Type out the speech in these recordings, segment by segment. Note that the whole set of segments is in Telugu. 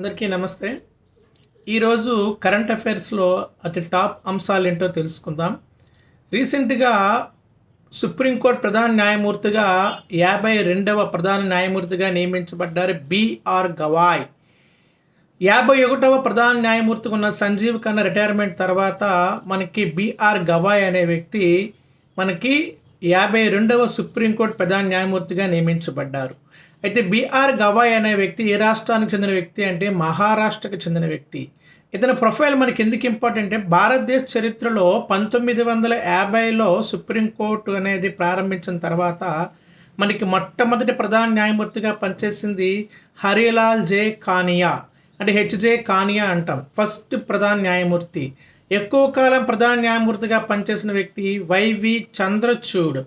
అందరికీ నమస్తే. ఈరోజు కరెంట్ అఫైర్స్లో అతి టాప్ అంశాలు ఏంటో తెలుసుకుందాం. రీసెంట్గా సుప్రీంకోర్టు ప్రధాన న్యాయమూర్తిగా యాభై రెండవ ప్రధాన న్యాయమూర్తిగా నియమించబడ్డారు బిఆర్ గవాయ్ యాభై ఒకటవ ప్రధాన న్యాయమూర్తిగా ఉన్న సంజీవ్ ఖన్నా రిటైర్మెంట్ తర్వాత మనకి బిఆర్ గవాయ్ అనే వ్యక్తి మనకి యాభై రెండవ సుప్రీంకోర్టు ప్రధాన న్యాయమూర్తిగా నియమించబడ్డారు. అయితే బీఆర్ గవాయ్ అనే వ్యక్తి ఏ రాష్ట్రానికి చెందిన వ్యక్తి అంటే మహారాష్ట్రకు చెందిన వ్యక్తి. ఇతని ప్రొఫైల్ మనకి ఎందుకు ఇంపార్టెంట్ అంటే భారతదేశ చరిత్రలో పంతొమ్మిది వందల యాభైలో సుప్రీంకోర్టు అనేది ప్రారంభించిన తర్వాత మనకి మొట్టమొదటి ప్రధాన న్యాయమూర్తిగా పనిచేసింది హరిలాల్ జే కానియా అంటే హెచ్జే కానియా అంటాం. ఫస్ట్ ప్రధాన న్యాయమూర్తి. ఎక్కువ కాలం ప్రధాన న్యాయమూర్తిగా పనిచేసిన వ్యక్తి వైవి చంద్రచూడ్.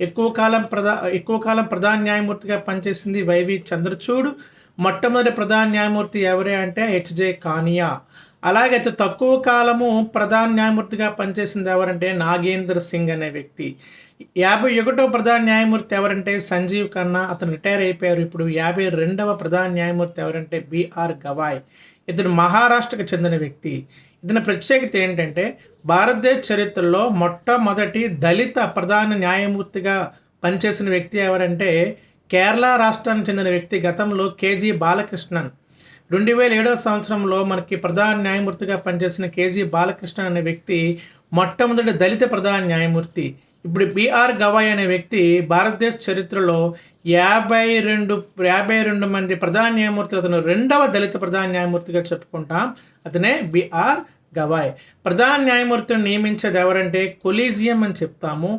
ఎక్కువ కాలం ప్రధా ఎక్కువ కాలం ప్రధాన న్యాయమూర్తిగా పనిచేసింది వైవి చంద్రచూడ్. మొట్టమొదటి ప్రధాన న్యాయమూర్తి ఎవరే అంటే హెచ్జే కానియా. అలాగే తక్కువ కాలము ప్రధాన న్యాయమూర్తిగా పనిచేసింది ఎవరంటే నాగేంద్ర సింగ్ అనే వ్యక్తి. యాభై ఒకటో ప్రధాన న్యాయమూర్తి ఎవరంటే సంజీవ్ ఖన్నా. అతను రిటైర్ అయిపోయారు. ఇప్పుడు యాభై రెండవ ప్రధాన న్యాయమూర్తి ఎవరంటే బిఆర్ గవాయ్. ఇతడు మహారాష్ట్రకు చెందిన వ్యక్తి. ఇతని ప్రత్యేకత ఏంటంటే భారతదేశ చరిత్రలో మొట్టమొదటి దళిత ప్రధాన న్యాయమూర్తిగా పనిచేసిన వ్యక్తి ఎవరంటే కేరళ రాష్ట్రానికి చెందిన వ్యక్తి గతంలో కేజీ బాలకృష్ణన్. రెండు వేల ఏడవ సంవత్సరంలో మనకి ప్రధాన న్యాయమూర్తిగా పనిచేసిన కేజీ బాలకృష్ణన్ అనే వ్యక్తి మొట్టమొదటి దళిత ప్రధాన న్యాయమూర్తి. ఇప్పుడు బిఆర్ గవాయ్ అనే వ్యక్తి భారతదేశ చరిత్రలో యాభై రెండు యాభై రెండు మంది ప్రధాన న్యాయమూర్తులు అతను రెండవ దళిత ప్రధాన న్యాయమూర్తిగా చెప్పుకుంటాం అతనే బిఆర్ గవాయ్. ప్రధాన న్యాయమూర్తిని నియమించేది ఎవరంటే కొలీజియం అని చెప్తాము.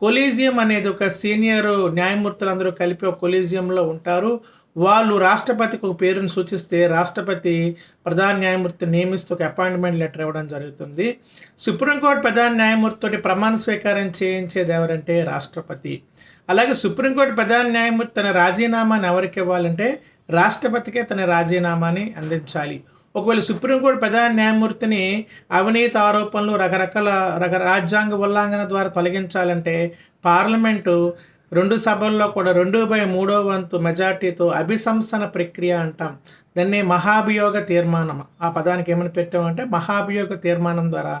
కొలీజియం అనేది ఒక సీనియర్ న్యాయమూర్తులు అందరూ కలిపి ఒక కొలీజియంలో ఉంటారు. వాళ్ళు రాష్ట్రపతికి ఒక పేరును సూచిస్తే రాష్ట్రపతి ప్రధాన న్యాయమూర్తి నియమిస్తూ ఒక అపాయింట్మెంట్ లెటర్ ఇవ్వడం జరుగుతుంది. సుప్రీంకోర్టు ప్రధాన న్యాయమూర్తితోటి ప్రమాణ స్వీకారం చేయించేది ఎవరంటే రాష్ట్రపతి. అలాగే సుప్రీంకోర్టు ప్రధాన న్యాయమూర్తి తన రాజీనామాని ఎవరికి ఇవ్వాలంటే రాష్ట్రపతికే తన రాజీనామాని అందించాలి. ఒకవేళ సుప్రీంకోర్టు ప్రధాన న్యాయమూర్తిని అవినీతి ఆరోపణలు రకరకాల రక రాజ్యాంగ ఉల్లంఘన ద్వారా తొలగించాలంటే పార్లమెంటు రెండు సభల్లో కూడా రెండు బై మూడో వంతు మెజార్టీతో అభిశంసన ప్రక్రియ అంటాం. దాన్ని మహాభియోగ తీర్మానం. ఆ పదానికి ఏమని పెట్టామంటే మహాభియోగ తీర్మానం ద్వారా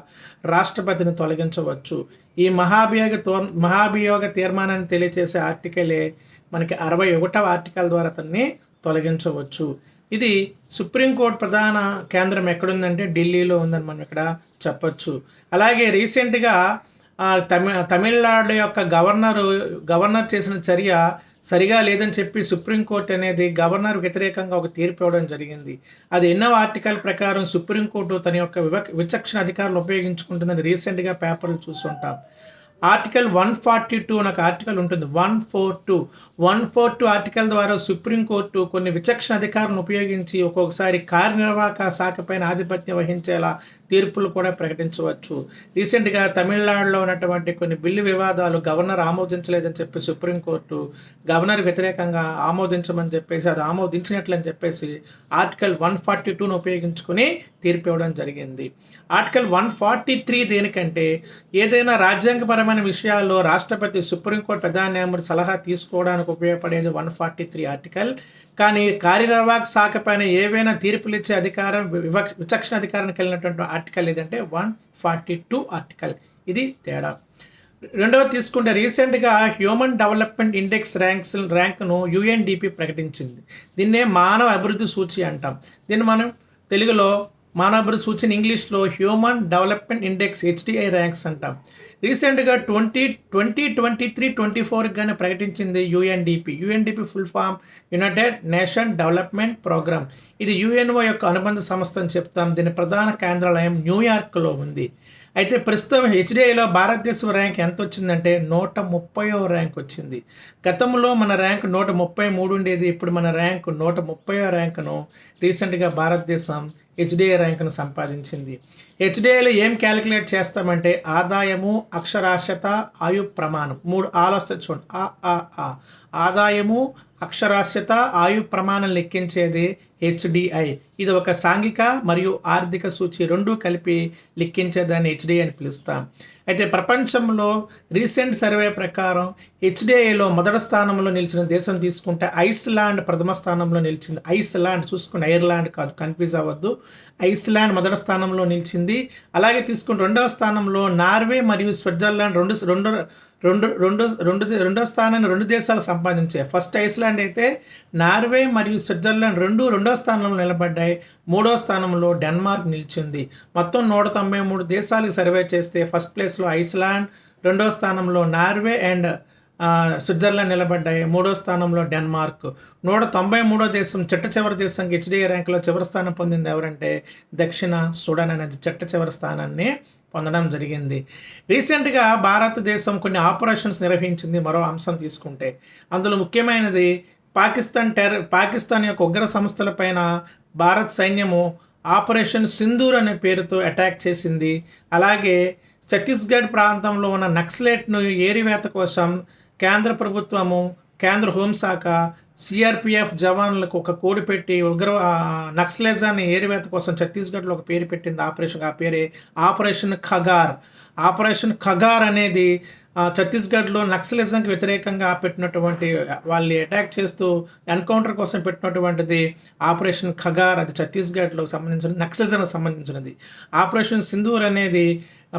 రాష్ట్రపతిని తొలగించవచ్చు. ఈ మహాభియోగ తో మహాభియోగ తీర్మానాన్ని తెలియజేసే ఆర్టికలే మనకి అరవై ఒకటవ ఆర్టికల్ ద్వారా అతన్ని తొలగించవచ్చు. ఇది సుప్రీంకోర్టు ప్రధాన కేంద్రం ఎక్కడుందంటే ఢిల్లీలో ఉందని మనం ఇక్కడ చెప్పచ్చు. అలాగే రీసెంట్గా తమి తమిళనాడు యొక్క గవర్నరు గవర్నర్ చేసిన చర్య సరిగా లేదని చెప్పి సుప్రీంకోర్టు అనేది గవర్నర్ వ్యతిరేకంగా ఒక తీర్పు ఇవ్వడం జరిగింది. అది ఎన్నో ఆర్టికల్ ప్రకారం సుప్రీంకోర్టు తన యొక్క విచక్షణ అధికారులు ఉపయోగించుకుంటుందని రీసెంట్గా పేపర్లు చూస్తుంటాం. ఆర్టికల్ వన్ ఫార్టీ టూ అని ఒక ఆర్టికల్ ఉంటుంది. One four two. One four two article ద్వారా సుప్రీంకోర్టు కొన్ని విచక్షణ అధికారులను ఉపయోగించి ఒక్కొక్కసారి కార్యనిర్వాహక శాఖ పైన ఆధిపత్యం వహించేలా తీర్పులు కూడా ప్రకటించవచ్చు. రీసెంట్గా తమిళనాడులో ఉన్నటువంటి కొన్ని బిల్లు వివాదాలు గవర్నర్ ఆమోదించలేదని చెప్పి సుప్రీంకోర్టు గవర్నర్ వ్యతిరేకంగా ఆమోదించమని చెప్పేసి అది ఆమోదించినట్లని చెప్పేసి ఆర్టికల్ వన్ ఫార్టీ టూను ఉపయోగించుకుని తీర్పు ఇవ్వడం జరిగింది. ఆర్టికల్ వన్ ఫార్టీ త్రీ దేనికంటే ఏదైనా రాజ్యాంగపరమైన విషయాల్లో రాష్ట్రపతి సుప్రీంకోర్టు ప్రధాన న్యాయమూర్తి సలహా తీసుకోవడానికి ఉపయోగపడేది వన్ ఫార్టీ త్రీ ఆర్టికల్. కానీ కార్యనిర్వాహక శాఖ పైన ఏవైనా తీర్పులు ఇచ్చే అధికారం వివక్ష విచక్షణ అధికారానికి వెళ్ళినటువంటి ఆర్టికల్ ఏదంటే వన్ ఫార్టీ టూ ఆర్టికల్. ఇది తేడా. రెండవ తీసుకుంటే రీసెంట్గా హ్యూమన్ డెవలప్మెంట్ ఇండెక్స్ ర్యాంక్స్ ర్యాంక్ను యుఎన్డిపి ప్రకటించింది. దీన్నే మానవ అభివృద్ధి సూచి అంటాం. దీన్ని మనం తెలుగులో మానవాభివృద్ధి సూచిని ఇంగ్లీష్లో human development index HDI ranks అంటాం. రీసెంట్గా twenty twenty twenty three twenty ఫోర్కి కానీ ప్రకటించింది UNDP. UNDP full form United Nation Development Programme. ఇది యుఎన్ఓ యొక్క అనుబంధ సంస్థ అని చెప్తాం. దీని ప్రధాన కేంద్రాలయం న్యూయార్క్లో ఉంది. అయితే ప్రస్తుతం హెచ్డిఐలో భారతదేశం ర్యాంక్ ఎంత వచ్చిందంటే నూట ముప్పైవ ర్యాంక్ వచ్చింది. గతంలో మన ర్యాంక్ నూట ముప్పై మూడు ఉండేది. ఇప్పుడు మన ర్యాంక్ నూట ముప్పైవ ర్యాంకును రీసెంట్గా భారతదేశం హెచ్డిఐ ర్యాంకును సంపాదించింది. హెచ్డిఐలో ఏం క్యాలిక్యులేట్ చేస్తామంటే ఆదాయము అక్షరాస్యత ఆయు ప్రమాణం. మూడు ఆలోచన చూడండి. ఆ ఆ ఆ. ఆదాయము అక్షరాస్యత ఆయు ప్రమాణం లెక్కించేది హెచ్డిఐ ఇది ఒక సాంఘిక మరియు ఆర్థిక సూచి రెండు కలిపి లెక్కించేదాన్ని హెచ్డిఐ అని పిలుస్తాం. అయితే ప్రపంచంలో రీసెంట్ సర్వే ప్రకారం హెచ్డిఐలో మొదటి స్థానంలో నిలిచిన దేశం తీసుకుంటే ఐస్లాండ్ ప్రథమ స్థానంలో నిలిచింది. ఐస్లాండ్ చూసుకుని ఐర్లాండ్ కాదు కన్ఫ్యూజ్ అవ్వద్దు. ఐస్లాండ్ మొదటి స్థానంలో నిలిచింది. అలాగే తీసుకుని రెండవ స్థానంలో నార్వే మరియు స్విట్జర్లాండ్ రెండు రెండు రెండు రెండు రెండు రెండో స్థానాన్ని రెండు దేశాలు సంపాదించాయి. ఫస్ట్ ఐస్లాండ్ అయితే నార్వే మరియు స్విట్జర్లాండ్ రెండు రెండో స్థానంలో నిలబడ్డాయి. మూడో స్థానంలో డెన్మార్క్ నిలిచింది. మొత్తం నూట తొంభై మూడు దేశాలకు సర్వే చేస్తే ఫస్ట్ ప్లేస్లో ఐస్లాండ్ రెండో స్థానంలో నార్వే అండ్ స్విట్జర్లాండ్ నిలబడ్డాయి. మూడో స్థానంలో డెన్మార్క్. నూట తొంభై మూడో దేశం చిట్ట చివరి దేశం హెచ్డిఏ ర్యాంకులో చివరి స్థానం పొందింది ఎవరంటే దక్షిణ సూడాన్ అనేది చిట్ట చివరి స్థానాన్ని పొందడం జరిగింది. రీసెంట్గా భారతదేశం కొన్ని ఆపరేషన్స్ నిర్వహించింది మరో అంశం తీసుకుంటే. అందులో ముఖ్యమైనది పాకిస్తాన్ టెర్ పాకిస్తాన్ యొక్క ఉగ్ర సంస్థలపైన భారత్ సైన్యము ఆపరేషన్ సింధూర్ అనే పేరుతో అటాక్ చేసింది. అలాగే ఛత్తీస్గఢ్ ప్రాంతంలో ఉన్న నక్సలేట్ను ఏరివేత కోసం కేంద్ర ప్రభుత్వము కేంద్ర హోంశాఖ సిఆర్పిఎఫ్ జవాన్లకు ఒక కోడి పెట్టి ఉగ్ర నక్సలైజాన్ని ఏరివేత కోసం ఛత్తీస్గఢ్లో ఒక పేరు పెట్టింది. ఆపరేషన్ ఆ పేరే ఆపరేషన్ ఖగార్. ఆపరేషన్ ఖగార్ అనేది ఛత్తీస్గఢ్లో నక్సలిజంకి వ్యతిరేకంగా పెట్టినటువంటి వాళ్ళని అటాక్ చేస్తూ ఎన్కౌంటర్ కోసం పెట్టినటువంటిది ఆపరేషన్ ఖగార్ అది ఛత్తీస్గఢ్లో సంబంధించిన నక్సలిజంకి సంబంధించినది. ఆపరేషన్ సింధూర్ అనేది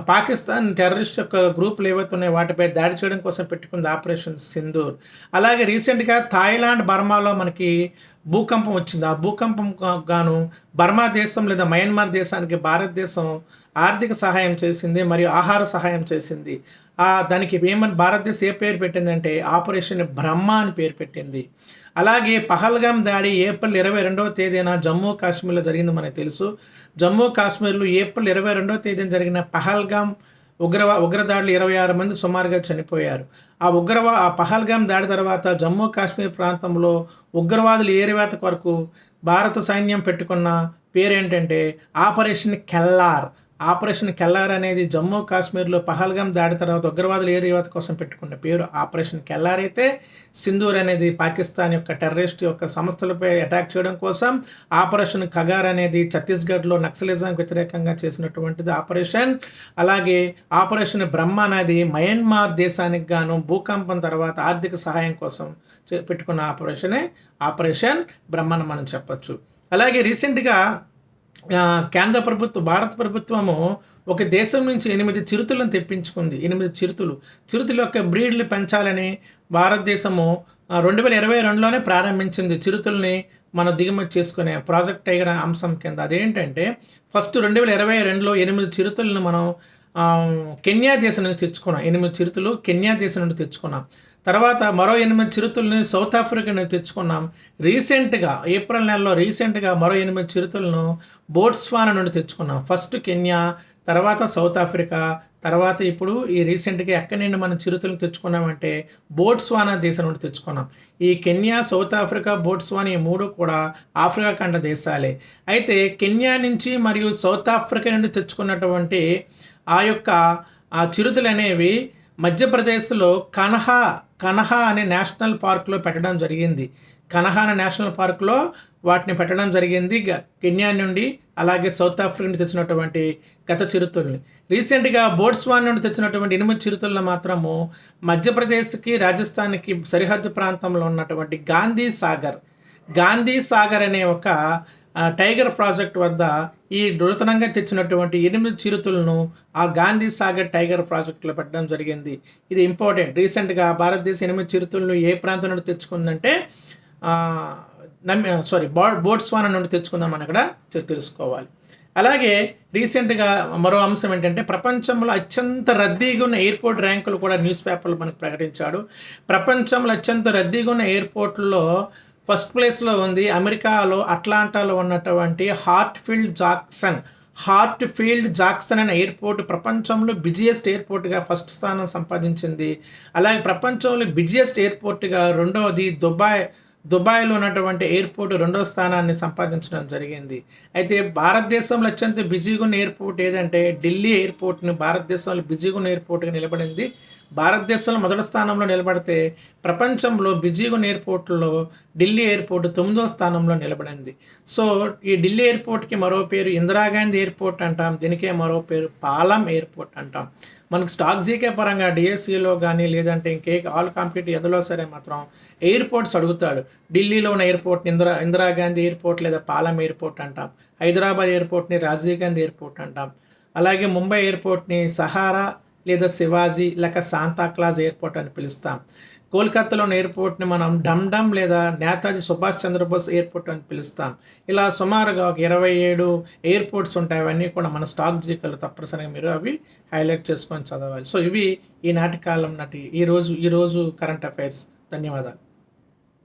పాకిస్తాన్ టెర్రరిస్ట్ యొక్క గ్రూపులు ఏవైతే ఉన్నాయో వాటిపై దాడి చేయడం కోసం పెట్టుకుంది ఆపరేషన్ సింధూర్. అలాగే రీసెంట్గా థాయిలాండ్ బర్మాలో మనకి భూకంపం వచ్చింది? ఆ భూకంపం గాను బర్మా దేశం లేదా మయన్మార్ దేశానికి భారతదేశం ఆర్థిక సహాయం చేసింది మరియు ఆహార సహాయం చేసింది. ఆ దానికి ఏమని భారతదేశం ఏ పేరు పెట్టిందంటే ఆపరేషన్ బ్రహ్మ అని పేరు పెట్టింది. అలాగే పహల్గామ్ దాడి ఏప్రిల్ ఇరవై రెండవ తేదీన జమ్మూ కాశ్మీర్లో జరిగింది మనకు తెలుసు. జమ్మూ కాశ్మీర్లో ఏప్రిల్ ఇరవై రెండవ తేదీన జరిగిన పహల్గామ్ ఉగ్రవా ఉగ్రదాడులు ఇరవై ఆరు మంది సుమారుగా చనిపోయారు. ఆ ఉగ్రవా ఆ పహల్గామ్ దాడి తర్వాత జమ్మూ కాశ్మీర్ ప్రాంతంలో ఉగ్రవాదులు ఏరివేత కొరకు భారత సైన్యం పెట్టుకున్న పేరేంటంటే ఆపరేషన్ కెల్లార్ ఆపరేషన్ కెల్లార్ అనేది జమ్మూ కాశ్మీర్లో పహల్గాం దాడి తర్వాత ఉగ్రవాదులు ఏరియాత కోసం పెట్టుకున్న పేరు? ఆపరేషన్ కెల్లార్ అయితే సింధూర్ అనేది పాకిస్తాన్ యొక్క టెర్రరిస్ట్ యొక్క సంస్థలపై అటాక్ చేయడం కోసం ఆపరేషన్ ఖగార్ అనేది ఛత్తీస్గఢ్లో నక్సలిజంకి వ్యతిరేకంగా చేసినటువంటిది ఆపరేషన్. అలాగే ఆపరేషన్ బ్రహ్మ అనేది మయన్మార్ దేశానికి గాను భూకంపం తర్వాత ఆర్థిక సహాయం కోసం పెట్టుకున్న ఆపరేషనే ఆపరేషన్ బ్రహ్మను మనం చెప్పచ్చు. అలాగే రీసెంట్గా కేంద్ర ప్రభుత్వం భారత ప్రభుత్వము ఒక దేశం నుంచి ఎనిమిది చిరుతులను తెప్పించుకుంది. ఎనిమిది చిరుతులు. చిరుతుల యొక్క బ్రీడ్లు పెంచాలని భారతదేశము రెండు వేల ఇరవై రెండులోనే ప్రారంభించింది చిరుతుల్ని మనం దిగుమతి చేసుకునే ప్రాజెక్ట్ టైగర్ అంశం కింద. అదేంటంటే ఫస్ట్ రెండు వేల ఇరవై రెండులో ఎనిమిది చిరుతులను మనం కెన్యా దేశం నుంచి తెచ్చుకున్నాం. ఎనిమిది చిరుతులు కెన్యా దేశం నుండి తెచ్చుకున్నాం. తర్వాత మరో ఎనిమిది చిరుతుల్ని సౌత్ ఆఫ్రికా తెచ్చుకున్నాం. రీసెంట్గా ఏప్రిల్ నెలలో రీసెంట్గా మరో ఎనిమిది చిరుతులను బోట్స్వానా నుండి తెచ్చుకున్నాం. ఫస్ట్ కెన్యా తర్వాత సౌత్ ఆఫ్రికా తర్వాత ఇప్పుడు ఈ రీసెంట్గా ఎక్కడి నుండి మనం చిరుతులు తెచ్చుకున్నామంటే బోట్స్వానా దేశం నుండి తెచ్చుకున్నాం. ఈ కెన్యా సౌత్ ఆఫ్రికా బోట్స్వానా ఈ మూడు కూడా ఆఫ్రికా ఖండ దేశాలే. అయితే కెన్యా నుంచి మరియు సౌత్ ఆఫ్రికా నుండి తెచ్చుకున్నటువంటి ఆ యొక్క ఆ చిరుతులు అనేవి మధ్యప్రదేశ్లో కనహా కనహా అనే నేషనల్ పార్క్లో పెట్టడం జరిగింది. కనహా అనే నేషనల్ పార్క్లో వాటిని పెట్టడం జరిగింది. కెన్యా నుండి అలాగే సౌత్ ఆఫ్రికా నుండి తెచ్చినటువంటి గత చిరుతుల్ని. రీసెంట్గా బోట్స్వాన్ నుండి తెచ్చినటువంటి ఎనిమిది చిరుతుల్లో మాత్రము మధ్యప్రదేశ్కి రాజస్థాన్కి సరిహద్దు ప్రాంతంలో ఉన్నటువంటి గాంధీ సాగర్. గాంధీ సాగర్ అనే ఒక టైగర్ ప్రాజెక్ట్ వద్ద ఈ నూతనంగా తెచ్చినటువంటి ఎనిమిది చిరుతులను ఆ గాంధీ సాగర్ టైగర్ ప్రాజెక్టులో పెట్టడం జరిగింది. ఇది ఇంపార్టెంట్. రీసెంట్గా భారతదేశం ఎనిమిది చిరుతులను ఏ ప్రాంతం నుండి తెచ్చుకుందంటే నమ్మి సారీ బో బోట్స్వాన నుండి తెచ్చుకుందామని అక్కడ తెలుసుకోవాలి. అలాగే రీసెంట్గా మరో అంశం ఏంటంటే ప్రపంచంలో అత్యంత రద్దీగా ఉన్న ఎయిర్పోర్ట్ ర్యాంకులు కూడా న్యూస్ పేపర్లు మనకు ప్రకటించాడు. ప్రపంచంలో అత్యంత రద్దీగా ఉన్న ఎయిర్పోర్ట్లో ఫస్ట్ ప్లేస్లో ఉంది అమెరికాలో అట్లాంటాలో ఉన్నటువంటి హార్ట్ఫీల్డ్ జాక్సన్. హార్ట్ఫీల్డ్ జాక్సన్ అనే ఎయిర్పోర్ట్ ప్రపంచంలో బిజియెస్ట్ ఎయిర్పోర్ట్గా ఫస్ట్ స్థానం సంపాదించింది. అలాగే ప్రపంచంలో బిజియెస్ట్ ఎయిర్పోర్ట్గా రెండవది దుబాయ్. దుబాయ్లో ఉన్నటువంటి ఎయిర్పోర్ట్ రెండో స్థానాన్ని సంపాదించడం జరిగింది. అయితే భారతదేశంలో అత్యంత బిజీగా ఉన్న ఎయిర్పోర్ట్ ఏదంటే ఢిల్లీ ఎయిర్పోర్ట్ని భారతదేశంలో బిజీగా ఉన్న ఎయిర్పోర్ట్గా నిలబడింది భారతదేశంలో మొదటి స్థానంలో నిలబడితే ప్రపంచంలో బిజీగా ఎయిర్పోర్ట్లో ఢిల్లీ ఎయిర్పోర్ట్ తొమ్మిదో స్థానంలో నిలబడింది. సో ఈ ఢిల్లీ ఎయిర్పోర్ట్కి మరో పేరు ఇందిరాగాంధీ ఎయిర్పోర్ట్ అంటాం. దీనికే మరో పేరు పాలం ఎయిర్పోర్ట్ అంటాం. మనకు స్టాక్ జీకే పరంగా డిఎస్సిలో కానీ లేదంటే ఇంకే ఆల్ కాంపిటేటివ్ ఎదలో సరే మాత్రం ఎయిర్పోర్ట్స్ అడుగుతాడు. ఢిల్లీలో ఉన్న ఎయిర్పోర్ట్ ఇందిరా ఇందిరాగాంధీ ఎయిర్పోర్ట్ లేదా పాలం ఎయిర్పోర్ట్ అంటాం. హైదరాబాద్ ఎయిర్పోర్ట్ని రాజీవ్ గాంధీ ఎయిర్పోర్ట్ అంటాం. అలాగే ముంబై ఎయిర్పోర్ట్ని సహారా లేదా శివాజీ లేక శాంతాక్లాజ్ ఎయిర్పోర్ట్ అని పిలుస్తాం. కోల్కతాలోని ఎయిర్పోర్ట్ని మనం డమ్ డమ్ లేదా నేతాజీ సుభాష్ చంద్రబోస్ ఎయిర్పోర్ట్ అని పిలుస్తాం. ఇలా సుమారుగా ఒక ఇరవై ఏడు ఎయిర్పోర్ట్స్ ఉంటాయి. అవన్నీ కూడా మన స్టాక్ జీకలు తప్పనిసరిగా మీరు అవి హైలైట్ చేసుకొని చదవాలి. సో ఇవి ఈనాటి కాలం నాటి ఈరోజు ఈరోజు కరెంట్ అఫైర్స్. ధన్యవాదాలు.